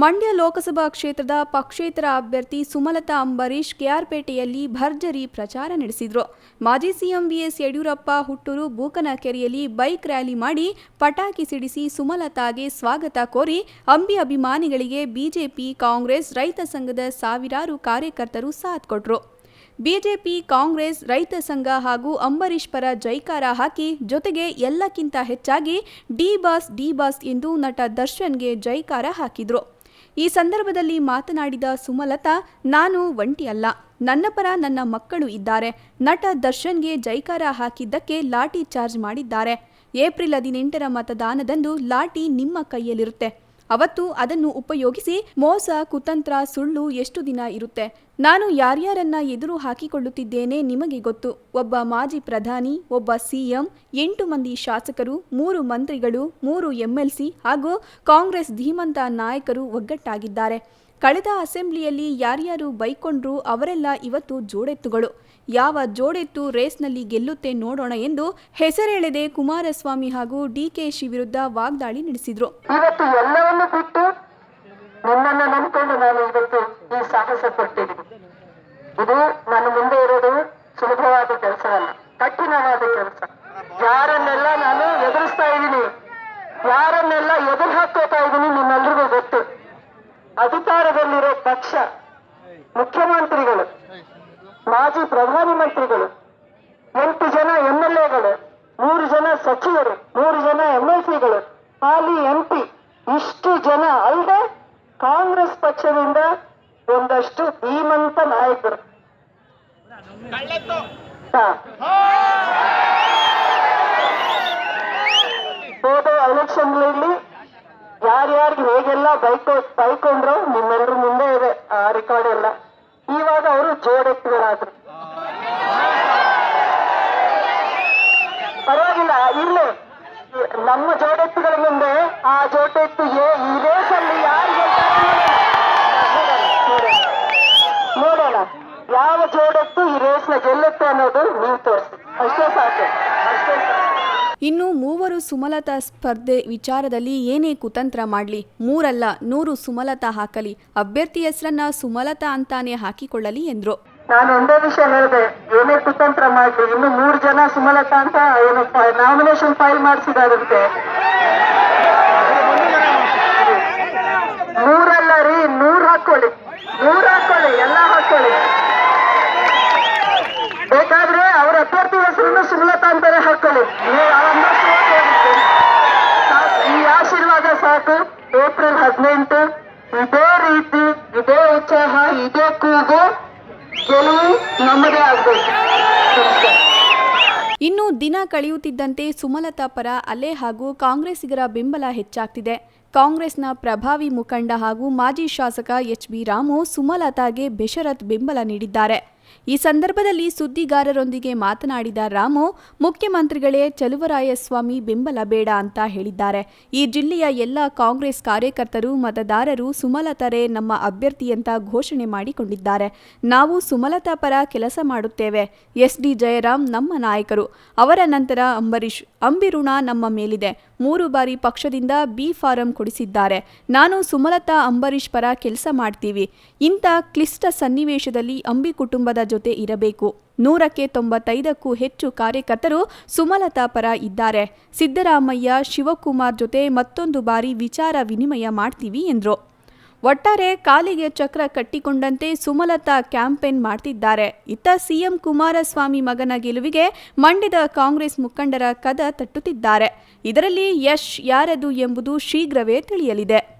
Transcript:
ಮಂಡ್ಯ ಲೋಕಸಭಾ ಕ್ಷೇತ್ರದ ಪಕ್ಷೇತರ ಅಭ್ಯರ್ಥಿ ಸುಮಲತಾ ಅಂಬರೀಶ್ ಕೆಆರ್ಪೇಟೆಯಲ್ಲಿ ಭರ್ಜರಿ ಪ್ರಚಾರ ನಡೆಸಿದರು. ಮಾಜಿ ಸಿಎಂ ಬಿಎಸ್ ಯಡಿಯೂರಪ್ಪ ಹುಟ್ಟೂರು ಬೂಕನಕೆರೆಯಲ್ಲಿ ಬೈಕ್ ರ್ಯಾಲಿ ಮಾಡಿ ಪಟಾಕಿ ಸಿಡಿಸಿ ಸುಮಲತಾಗೆ ಸ್ವಾಗತ ಕೋರಿ ಅಂಬಿ ಅಭಿಮಾನಿಗಳಿಗೆ ಬಿಜೆಪಿ, ಕಾಂಗ್ರೆಸ್, ರೈತ ಸಂಘದ ಸಾವಿರಾರು ಕಾರ್ಯಕರ್ತರು ಸಾಥ್ ಕೊಟ್ರು. ಬಿಜೆಪಿ, ಕಾಂಗ್ರೆಸ್, ರೈತ ಸಂಘ ಹಾಗೂ ಅಂಬರೀಶ್ ಪರ ಜೈಕಾರ ಹಾಕಿ ಜೊತೆಗೆ ಎಲ್ಲಕ್ಕಿಂತ ಹೆಚ್ಚಾಗಿ ಡಿ ಬಾಸ್ ಡಿ ಬಾಸ್ ಎಂದು ನಟ ದರ್ಶನ್ಗೆ ಜೈಕಾರ ಹಾಕಿದ್ರು. ಈ ಸಂದರ್ಭದಲ್ಲಿ ಮಾತನಾಡಿದ ಸುಮಲತಾ, ನಾನು ಒಂಟಿಯಲ್ಲ ನನ್ನ ಪರ ನನ್ನ ಮಕ್ಕಳು ಇದ್ದಾರೆ. ನಟ ದರ್ಶನ್ಗೆ ಜೈಕಾರ ಹಾಕಿದ್ದಕ್ಕೆ ಲಾಠಿ ಚಾರ್ಜ್ ಮಾಡಿದ್ದಾರೆ. ಏಪ್ರಿಲ್ ಹದಿನೆಂಟರ ಮತದಾನದಂದು ಲಾಠಿ ನಿಮ್ಮ ಕೈಯಲ್ಲಿರುತ್ತೆ. ಅವತ್ತು ಅದನ್ನು ಉಪಯೋಗಿಸಿ ಮೋಸ, ಕುತಂತ್ರ, ಸುಳ್ಳು ಎಷ್ಟು ದಿನ ಇರುತ್ತೆ? ನಾನು ಯಾರ್ಯಾರನ್ನ ಎದುರು ಹಾಕಿಕೊಳ್ಳುತ್ತಿದ್ದೇನೆ ನಿಮಗೆ ಗೊತ್ತು. ಒಬ್ಬ ಮಾಜಿ ಪ್ರಧಾನಿ, ಒಬ್ಬ ಸಿಎಂ, ಎಂಟು ಮಂದಿ ಶಾಸಕರು, ಮೂರು ಮಂತ್ರಿಗಳು, ಮೂರು ಎಂಎಲ್ಸಿ ಹಾಗೂ ಕಾಂಗ್ರೆಸ್ ಧೀಮಂತ ನಾಯಕರು ಒಗ್ಗಟ್ಟಾಗಿದ್ದಾರೆ. ಕಳೆದ ಅಸೆಂಬ್ಲಿಯಲ್ಲಿ ಯಾರ್ಯಾರು ಬೈಕೊಂಡ್ರು ಅವರೆಲ್ಲ ಇವತ್ತು ಜೋಡೆತ್ತುಗಳು. ಯಾವ ಜೋಡೆತ್ತು ರೇಸ್ನಲ್ಲಿ ಗೆಲ್ಲುತ್ತೆ ನೋಡೋಣ ಎಂದು ಹೆಸರೆಳೆದೆ ಕುಮಾರಸ್ವಾಮಿ ಹಾಗೂ ಡಿಕೆಶಿ ವಿರುದ್ಧ ವಾಗ್ದಾಳಿ ನಡೆಸಿದ್ರು. ಇವತ್ತು ಬಿಟ್ಟು ನಾನು ಇವತ್ತು ಈ ಇದು ನನ್ನ ಮುಂದೆ ಇರೋದು ಸುಲಭವಾದ ಕೆಲಸವಲ್ಲ, ಕಠಿಣವಾದ ಕೆಲಸ. ಯಾರನ್ನೆಲ್ಲ ನಾನು ಎದುರಿಸ್ತಾ ಇದ್ದೀನಿ, ಯಾರನ್ನೆಲ್ಲ ಎದುರು ಹಾಕೋತಾ ಇದ್ದೀನಿ ಗೊತ್ತು ಅಧಿಕಾರದಲ್ಲಿರೋ ಪಕ್ಷ ಮುಖ್ಯಮಂತ್ರಿಗಳು ಮಾಜಿ ಪ್ರಧಾನಿ ಮಂತ್ರಿಗಳು ಎಂಟು ಜನ ಎಂ ಎಲ್ ಎಗಳು ಮೂರು ಜನ ಸಚಿವರು ಮೂರು ಜನ ಎಂ ಎಲ್ ಸಿಗಳು ಹಾಲಿ ಎಂ ಪಿ ಇಷ್ಟು ಜನ ಅಲ್ಲದೆ ಕಾಂಗ್ರೆಸ್ ಪಕ್ಷದಿಂದ ಒಂದಷ್ಟು ಧೀಮಂತ ನಾಯಕರು. ಹೇಗೆಲ್ಲ ಬೈಕ್ ಬೈಕೊಂಡ್ರು ನಿಮ್ಮೆಲ್ಲರ ಮುಂದೆ ಇದೆ ಆ ರೆಕಾರ್ಡ್ ಎಲ್ಲ. ಇನ್ನು ಮೂವರು ಸುಮಲತಾ ಸ್ಪರ್ಧೆ ವಿಚಾರದಲ್ಲಿ ಏನೇ ಕುತಂತ್ರ ಮಾಡಲಿ, ಮೂರಲ್ಲ ನೂರು ಸುಮಲತಾ ಹಾಕಲಿ, ಅಭ್ಯರ್ಥಿ ಹೆಸರನ್ನ ಸುಮಲತಾ ಅಂತಾನೆ ಹಾಕಿಕೊಳ್ಳಲಿ ಎಂದ್ರು. ನಾನು ಒಂದೇ ವಿಷಯ ಹೇಳಿದೆ, ಏನೇ ಕುತಂತ್ರ ಮಾಡ್ಲಿ, ಇನ್ನು ಮೂರು ಜನ ಸುಮಲತಾ ಅಂತ ಏನು ನಾಮಿನೇಷನ್ ಫೈಲ್ ಮಾಡಿಸಿದಾರಂತೆ. ಮೂರಲ್ಲ ರೀ, ನೂರ್ ಹಾಕೊಳ್ಳಿ. ನೂರ್ ಹಾಕೊಳ್ಳಿ ಎಲ್ಲ ಹಾಕೊಳ್ಳಿ ಬೇಕಾದ್ರೆ ಅವ್ರ ಅಭ್ಯರ್ಥಿ ಹೆಸರನ್ನು ಸುಮಲತಾ ಅಂತಾನೆ ಹಾಕೊಳ್ಳಿ ನೀವು ಅವನ್ನ ಸೋತೋಗಿದ್ದು. ಸಾಕು, ಈ ಆಶೀರ್ವಾದ ಸಾಕು ಏಪ್ರಿಲ್ ಹದಿನೆಂಟು, ಇದೇ ರೀತಿ ಇದೇ ಉತ್ಸಾಹ, ಇದೇ ಕೂಗು ಗೆಲುವು ನಮ್ಮದೇ ಆಗಬೇಕು. ಇನ್ನು ದಿನ ಕಳೆಯುತ್ತಿದ್ದಂತೆ ಸುಮಲತಾ ಪರ ಅಲೆ ಹಾಗೂ ಕಾಂಗ್ರೆಸ್ಸಿಗರ ಬೆಂಬಲ ಹೆಚ್ಚಾಗ್ತಿದೆ. ಕಾಂಗ್ರೆಸ್ನ ಪ್ರಭಾವಿ ಮುಖಂಡ ಹಾಗೂ ಮಾಜಿ ಶಾಸಕ ಎಚ್ ಬಿ ರಾಮು ಸುಮಲತಾಗೆ ಬೆಷರತ್ ಬೆಂಬಲ ನೀಡಿದ್ದಾರೆ. ಈ ಸಂದರ್ಭದಲ್ಲಿ ಸುದ್ದಿಗಾರರೊಂದಿಗೆ ಮಾತನಾಡಿದ ರಾಮು, ಮುಖ್ಯಮಂತ್ರಿಗಳೇ ಚಲುವರಾಯಸ್ವಾಮಿ ಬೆಂಬಲ ಬೇಡ ಅಂತ ಹೇಳಿದ್ದಾರೆ. ಈ ಜಿಲ್ಲೆಯ ಎಲ್ಲ ಕಾಂಗ್ರೆಸ್ ಕಾರ್ಯಕರ್ತರು, ಮತದಾರರು ಸುಮಲತರೇ ನಮ್ಮ ಅಭ್ಯರ್ಥಿ ಅಂತ ಘೋಷಣೆ ಮಾಡಿಕೊಂಡಿದ್ದಾರೆ. ನಾವು ಸುಮಲತಾ ಪರ ಕೆಲಸ ಮಾಡುತ್ತೇವೆ. ಎಸ್ ಡಿ ಜಯರಾಮ್ ನಮ್ಮ ನಾಯಕರು. ಅವರ ನಂತರ ಅಂಬರೀಶ್ ಅಂಬಿರುಣ ನಮ್ಮ ಮೇಲಿದೆ. ಮೂರು ಬಾರಿ ಪಕ್ಷದಿಂದ ಬಿ ಫಾರಂ ಕೊಡಿಸಿದ್ದಾರೆ. ನಾನು ಸುಮಲತಾ ಅಂಬರೀಷ್ ಪರ ಕೆಲಸ ಮಾಡ್ತೀವಿ. ಇಂಥ ಕ್ಲಿಷ್ಟ ಸನ್ನಿವೇಶದಲ್ಲಿ ಅಂಬಿ ಕುಟುಂಬದ ಜೊತೆ ಇರಬೇಕು. ನೂರಕ್ಕೆ ತೊಂಬತ್ತೈದಕ್ಕೂ ಹೆಚ್ಚು ಕಾರ್ಯಕರ್ತರು ಸುಮಲತಾ ಪರ ಇದ್ದಾರೆ. ಸಿದ್ದರಾಮಯ್ಯ, ಶಿವಕುಮಾರ್ ಜೊತೆ ಮತ್ತೊಂದು ಬಾರಿ ವಿಚಾರ ವಿನಿಮಯ ಮಾಡ್ತೀವಿ ಎಂದರು. ಒಟ್ಟಾರೆ ಕಾಲಿಗೆ ಚಕ್ರ ಕಟ್ಟಿಕೊಂಡಂತೆ ಸುಮಲತಾ ಕ್ಯಾಂಪೇನ್ ಮಾಡ್ತಿದ್ದಾರೆ. ಇತ್ತ ಸಿಎಂ ಕುಮಾರಸ್ವಾಮಿ ಮಗನ ಗೆಲುವಿಗೆ ಮಂಡ್ಯದ ಕಾಂಗ್ರೆಸ್ ಮುಖಂಡರ ಕದ ತಟ್ಟುತ್ತಿದ್ದಾರೆ. ಇದರಲ್ಲಿ ಯಶ್ ಯಾರದು ಎಂಬುದು ಶೀಘ್ರವೇ ತಿಳಿಯಲಿದೆ.